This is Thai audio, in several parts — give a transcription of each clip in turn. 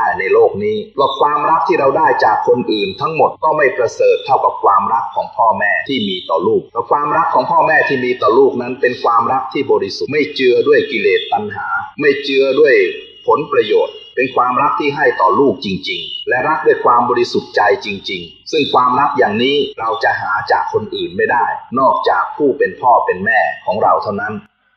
ได้ในโลกนี้ว่าความรักที่เราได้จากคนอื่น ทั้งหมดก็ไม่ประเสริฐเท่ากับความรักของพ่อแม่ที่มีต่อลูกและความรักของพ่อแม่ที่มีต่อลูกนั้นเป็นความรักที่บริสุทธิ์ไม่เจือด้วยกิเลสตัณหา ไม่เจือด้วยผลประโยชน์ เป็นความรักที่ให้ต่อลูกจริง ๆ และรักด้วยความบริสุทธิ์ใจจริง ๆ ซึ่งความรักอย่างนี้เราจะหาจากคนอื่นไม่ได้ นอกจากผู้เป็นพ่อเป็นแม่ของเราเท่านั้น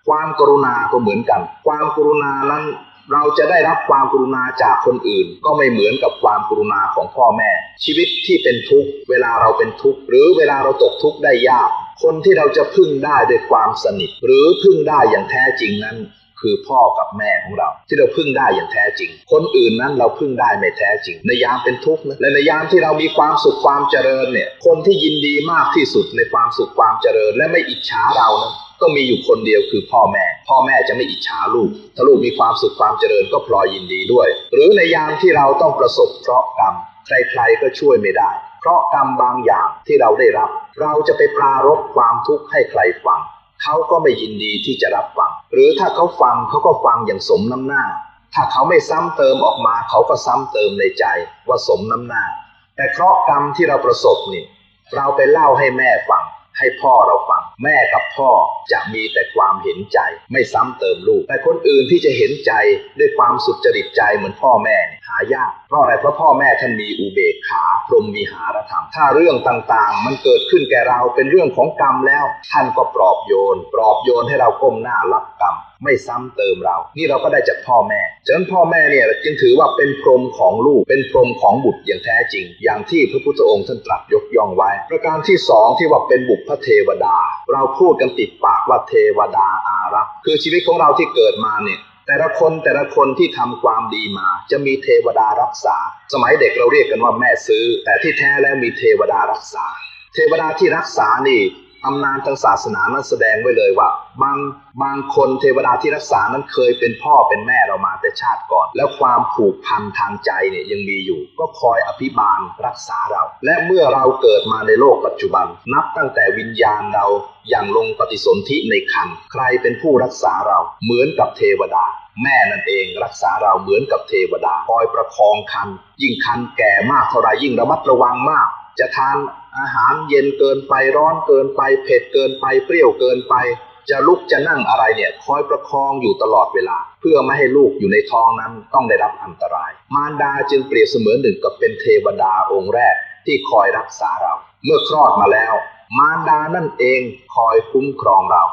ความกรุณาก็เหมือนกัน ความกรุณานั้น เราจะได้รับความกรุณาจากคนอื่น ก็ไม่เหมือนกับความกรุณาของพ่อแม่ ชีวิตที่เป็นทุกข์เวลาเราเป็นทุกข์หรือเวลาเราตกทุกข์ได้ยาก คนที่เราจะพึ่งได้ด้วยความสนิท หรือพึ่งได้อย่างแท้จริงนั้น คือพ่อกับแม่ของเรา ที่เราพึ่งได้อย่างแท้จริง คนอื่นนั้นเราพึ่งได้ไม่แท้จริง ในยามเป็นทุกข์นะและในยามที่เรามีความสุขความเจริญเนี่ยคนที่ยินดีมากที่สุดในความสุขความเจริญ และไม่อิจฉาเรานั้น ก็มีอยู่คนเดียวคือพ่อแม่ พ่อแม่จะไม่อิจฉาลูก ถ้าลูกมีความสุขความเจริญก็พลอยยินดีด้วย หรือในยามที่เราต้องประสบเคราะห์กรรมใครๆก็ช่วยไม่ได้ เพราะกรรมบางอย่างที่เราได้รับ เราจะไปปรารบความทุกข์ให้ใครฟัง เขาก็ไม่ยินดีที่จะรับฟัง หรือถ้าเขาฟังเขาก็ฟังอย่างสมน้ำหน้า ถ้าเขาไม่ซ้ำเติมออกมาเขาก็ซ้ำเติมในใจว่าสมน้ำหน้า แต่เคราะห์กรรมที่เราประสบนี่ เราไปเล่าให้แม่ฟัง ให้พ่อเราฟังแม่กับพ่อจะมีแต่ความเห็นใจ ไม่ซ้ำเติมลูก แต่คนอื่นที่จะเห็นใจด้วยความสุจริตใจเหมือนพ่อแม่หายากเพราะอะไรเพราะพ่อแม่ท่านมีอุเบกขาพรหมมีหารธรรม ถ้าเรื่องต่างๆ มันเกิดขึ้นแก่เราเป็นเรื่องของกรรมแล้ว ท่านก็ปลอบโยน ปลอบโยนให้เราก้มหน้ารับกรรม ไม่ซ้ำเติมเรา นี่เราก็ได้จากพ่อแม่ ฉะนั้นพ่อแม่เนี่ยจึงถือว่าเป็นพรหมของลูก เป็นพรหมของบุตรอย่างแท้จริง อย่างที่พระพุทธองค์ท่านตรัสยกย่องไว้ ประการที่สองที่ว่าเป็นบุพเทวดา เราพูดกันติดปากว่าเทวดาอารักษ์คือชีวิตของเราที่เกิดมาเนี่ยแต่ละคนแต่ละคนที่ทำความดีมา จะมีเทวดารักษา สมัยเด็กเราเรียกกันว่าแม่ซื้อ แต่ที่แท้แล้วมีเทวดารักษา เทวดาที่รักษานี่ตำนานทางศาสนานั้นแสดงไว้เลยว่า บางบางคนเทวดาที่รักษานั้นเคยเป็นพ่อเป็นแม่เรามาแต่ชาติก่อน แล้วความผูกพันทางใจเนี่ยยังมีอยู่ ก็คอยอภิบาลรักษาเรา และเมื่อเราเกิดมาในโลกปัจจุบัน นับตั้งแต่วิญญาณเราอย่างลงปฏิสนธิในคันใครเป็นผู้รักษาเราเหมือนกับเทวดาแม่นั่นเองรักษาเราเหมือนกับเทวดาคอยประคองคัน ยิ่งคันแก่มากเท่าไรยิ่งระมัดระวังมาก จะทานอาหารเย็นเกินไปร้อนเกินไป เผ็ดเกินไปเปรี้ยวเกินไป จะลุกจะนั่งอะไรเนี่ยคอยประคองอยู่ตลอดเวลา เพื่อไม่ให้ลูกอยู่ในท้องนั้นต้องได้รับอันตราย มารดาจึงเปรียบเสมือนหนึ่งกับเป็นเทวดาองค์แรกที่คอยรักษาเรา เมื่อคลอดมาแล้ว มารดานั่นเองคอยคุ้มครองเรา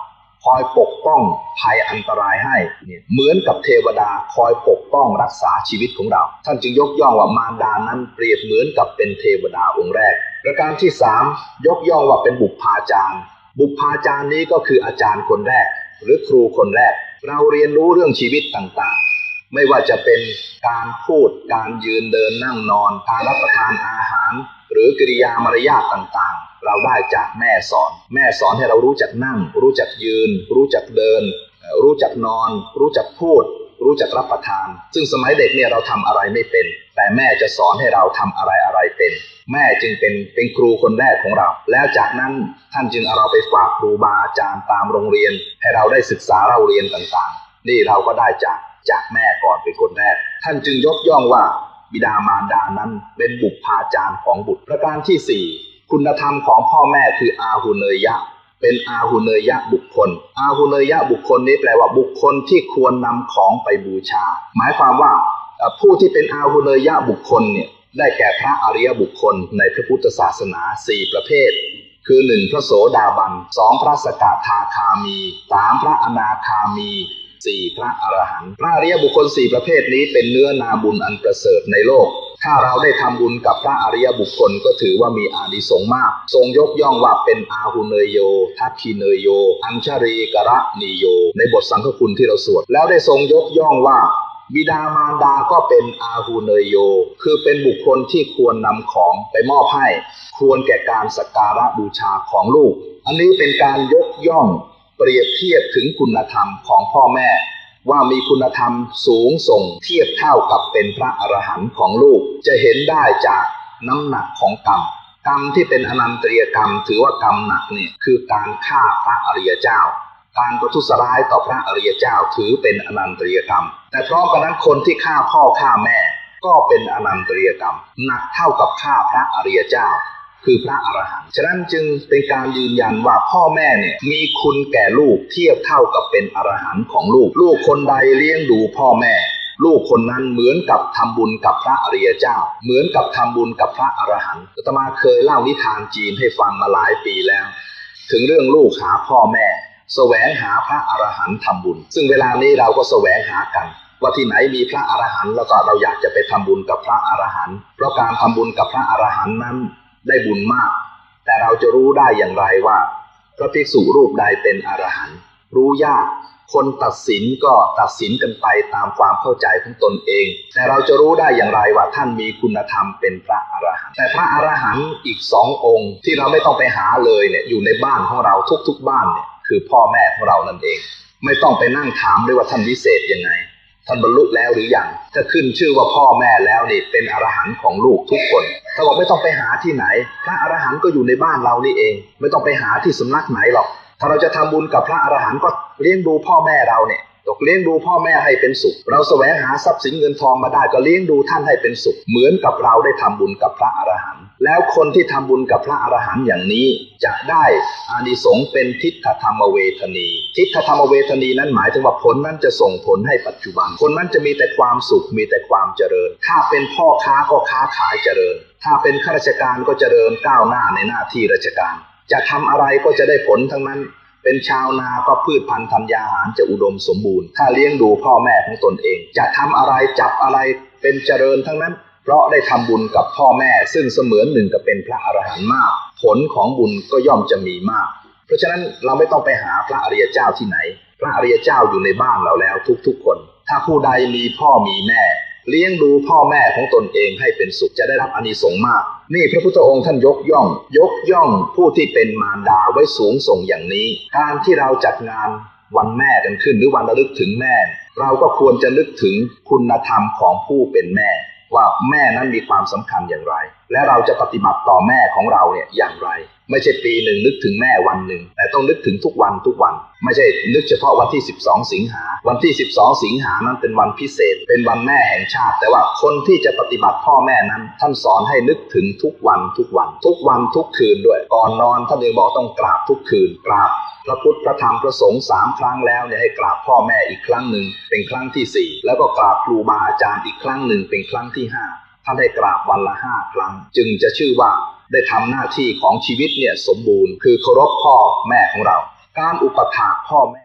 คอยปกป้องภัยอันตรายให้เนี่ยเหมือนกับเทวดาคอยปกป้องรักษาชีวิตของเรา ท่านจึงยกย่องว่ามารดานั้นเปรียบเหมือนกับเป็นเทวดาองค์แรกประการที่สามยกย่องว่าเป็นบุพาจารย์ บุพาจารย์นี้ก็คืออาจารย์คนแรก หรือครูคนแรก เราเรียนรู้เรื่องชีวิตต่างๆ ไม่ว่าจะเป็นการพูดการยืนเดินนั่งนอน การรับประทานอาหาร หรือกิริยามารยาทต่างๆ เราได้จากแม่สอน แม่สอนให้เรารู้จักนั่ง รู้จักยืน รู้จักเดิน รู้จักนอน รู้จักพูด รู้จักรับประทาน ซึ่งสมัยเด็กเนี่ยเราทำอะไรไม่เป็น แต่แม่จะสอนให้เราทำอะไรอะไรเป็น แม่จึงเป็นเป็นครูคนแรกของเรา แล้วจากนั้นท่านจึงเอาเราไปฝากครูบาอาจารย์ตามโรงเรียน ให้เราได้ศึกษาเราเรียนต่างๆ นี่เราก็ได้จากจากแม่ก่อนเป็นคนแรก ท่านจึงยกย่องว่าบิดามารดานั้นเป็นบุพพาจารย์ของบุตรประการที่สี่คุณธรรมของพ่อแม่คืออาหุเนยยะ เป็นอาหุเนยยะบุคคล อาหุเนยยะบุคคลนี้แปลว่าบุคคลที่ควรนำของไปบูชา หมายความว่า ผู้ที่เป็นอาหุเนยยะบุคคลเนี่ยได้แก่พระอริยบุคคลในพระพุทธศาสนาสี่ประเภท คือหนึ่งพระโสดาบันสองพระสกทาคามีสามพระอนาคามีสี่พระอรหันต์พระอริยบุคคลสี่ประเภทนี้เป็นเนื้อนาบุญอันประเสริฐในโลก ถ้าเราได้ทำบุญกับพระอริยบุคคลก็ถือว่ามีอานิสงส์มาก ทรงยกย่องว่าเป็นอาหุเนยโย ทัตคิเนยโย อัญชรีกระนิโย ในบทสังฆคุณที่เราสวด แล้วได้ทรงยกย่องว่า บิดามารดาก็เป็นอาหูเนยโย คือเป็นบุคคลที่ควรนำของไปมอบให้ ควรแก่การสักการะบูชาของลูก อันนี้เป็นการยกย่องเปรียบเทียบถึงคุณธรรมของพ่อแม่ ว่ามีคุณธรรมสูงส่งเทียบเท่ากับเป็นพระอรหันต์ของลูก จะเห็นได้จากน้ำหนักของกรรมกรรมที่เป็นอนันตริยกรรมถือว่ากรรมหนักเนี่ยคือการฆ่าพระอริยเจ้า การประทุษร้ายต่อพระอริยเจ้าถือเป็นอนันตริยกรรม แต่พร้อมกันนั้นคนที่ฆ่าพ่อฆ่าแม่ ก็เป็นอนันตริยกรรม หนักเท่ากับฆ่าพระอริยเจ้า คือพระอรหันต์ฉะนั้นจึงเป็นการยืนยันว่าพ่อแม่เนี่ยมีคุณแก่ลูกเทียบเท่ากับเป็นอรหันต์ของลูก ลูกคนใดเลี้ยงดูพ่อแม่ ลูกคนนั้นเหมือนกับทำบุญกับพระอริยเจ้า เหมือนกับทำบุญกับพระอรหันต์อาตมาเคยเล่านิทานจีนให้ฟังมาหลายปีแล้ว ถึงเรื่องลูกหาพ่อแม่ แสวงหาพระอรหันต์ทำบุญ ซึ่งเวลานี้เราก็แสวงหากัน ว่าที่ไหนมีพระอรหันต์แล้วก็เราอยากจะไปทำบุญกับพระอรหันต์เพราะการทำบุญกับพระอรหันต์นั้นได้บุญมาก แต่เราจะรู้ได้อย่างไรว่า พระภิกษุรูปใดเป็นอรหันต์รู้ยากคนตัดสินก็ตัดสินกันไปตามความเข้าใจของตนเอง แต่เราจะรู้ได้อย่างไรว่าท่านมีคุณธรรมเป็นพระอรหันต์แต่พระอรหันต์อีกสององค์ ที่เราไม่ต้องไปหาเลยเนี่ยอยู่ในบ้านของเราทุกๆบ้านเนี่ย คือพ่อแม่ของเรานั่นเอง ไม่ต้องไปนั่งถามด้วยว่าท่านวิเศษยังไง ท่านบรรลุแล้วหรือยังถ้าขึ้นชื่อว่าพ่อแม่แล้วนี่เป็นอรหันต์ของลูกทุกคนถ้าบอกไม่ต้องไปหาที่ไหน พระอรหันต์ก็อยู่ในบ้านเรานี่เอง ไม่ต้องไปหาที่สำนักไหนหรอก ถ้าเราจะทำบุญกับพระอรหันต์ก็เลี้ยงดูพ่อแม่เราเนี่ยตกเลี้ยงดูพ่อแม่ให้เป็นสุข เราแสวงหาทรัพย์สินเงินทองมาได้ก็เลี้ยงดูท่านให้เป็นสุข เหมือนกับเราได้ทำบุญกับพระอรหันต์ แล้วคนที่ทำบุญกับพระอรหันต์อย่างนี้จะได้อานิสงส์เป็นทิฏฐธรรมเวทนี ทิฏฐธรรมเวทนีนั้นหมายถึงว่าผลนั้นจะส่งผลให้ปัจจุบัน คนนั้นจะมีแต่ความสุขมีแต่ความเจริญ ถ้าเป็นพ่อค้าก็ค้าขายเจริญ ถ้าเป็นข้าราชการก็เจริญก้าวหน้าในหน้าที่ราชการ จะทำอะไรก็จะได้ผลทั้งนั้น เป็นชาวนาก็พืชพันธุ์ธัญญาหารจะอุดมสมบูรณ์ ถ้าเลี้ยงดูพ่อแม่ของตนเอง จะทำอะไรจับอะไรเป็นเจริญทั้งนั้น เพราะได้ทำบุญกับพ่อแม่ซึ่งเสมือนหนึ่งกับเป็นพระอรหันต์มาก ผลของบุญก็ย่อมจะมีมาก เพราะฉะนั้นเราไม่ต้องไปหาพระอริยเจ้าที่ไหน พระอริยเจ้าอยู่ในบ้านเราแล้วทุกๆคน ถ้าผู้ใดมีพ่อมีแม่ เลี้ยงดูพ่อแม่ของตนเองให้เป็นสุขจะได้รับอานิสงส์มาก นี่พระพุทธองค์ท่านยกย่อง ยกย่องผู้ที่เป็นมารดาไว้สูงส่งอย่างนี้ การที่เราจัดงานวันแม่กันขึ้นหรือวันระลึกถึงแม่ เราก็ควรจะนึกถึงคุณธรรมของผู้เป็นแม่ ว่าแม่นั้นมีความสำคัญอย่างไร และเราจะปฏิบัติต่อแม่ของเราเนี่ยอย่างไร ไม่ใช่ปีหนึ่งนึกถึงแม่วันหนึ่ง แต่ต้องนึกถึงทุกวันทุกวัน ไม่ใช่นึกเฉพาะวันที่ 12 สิงหา วันที่ 12 สิงหานั้นเป็นวันพิเศษ เป็นวันแม่แห่งชาติ แต่ว่าคนที่จะปฏิบัติพ่อแม่นั้น ท่านสอนให้นึกถึงทุกวันทุกวัน ทุกวันทุกคืนด้วย ก่อนนอนท่านยังบอกต้องกราบทุกคืน กราบพระพุทธพระธรรมพระสงฆ์สามครั้งแล้วเนี่ยให้กราบพ่อแม่อีกครั้งหนึ่งเป็นครั้งที่สี่แล้วก็กราบครูบาอาจารย์อีกครั้งหนึ่งเป็นครั้งที่ห้าท่านได้กราบวันละห้าครั้ง จึงจะชื่อว่า ได้ทำหน้าที่ของชีวิตเนี่ยสมบูรณ์ คือเคารพพ่อแม่ของเรา การอุปถากพ่อแม่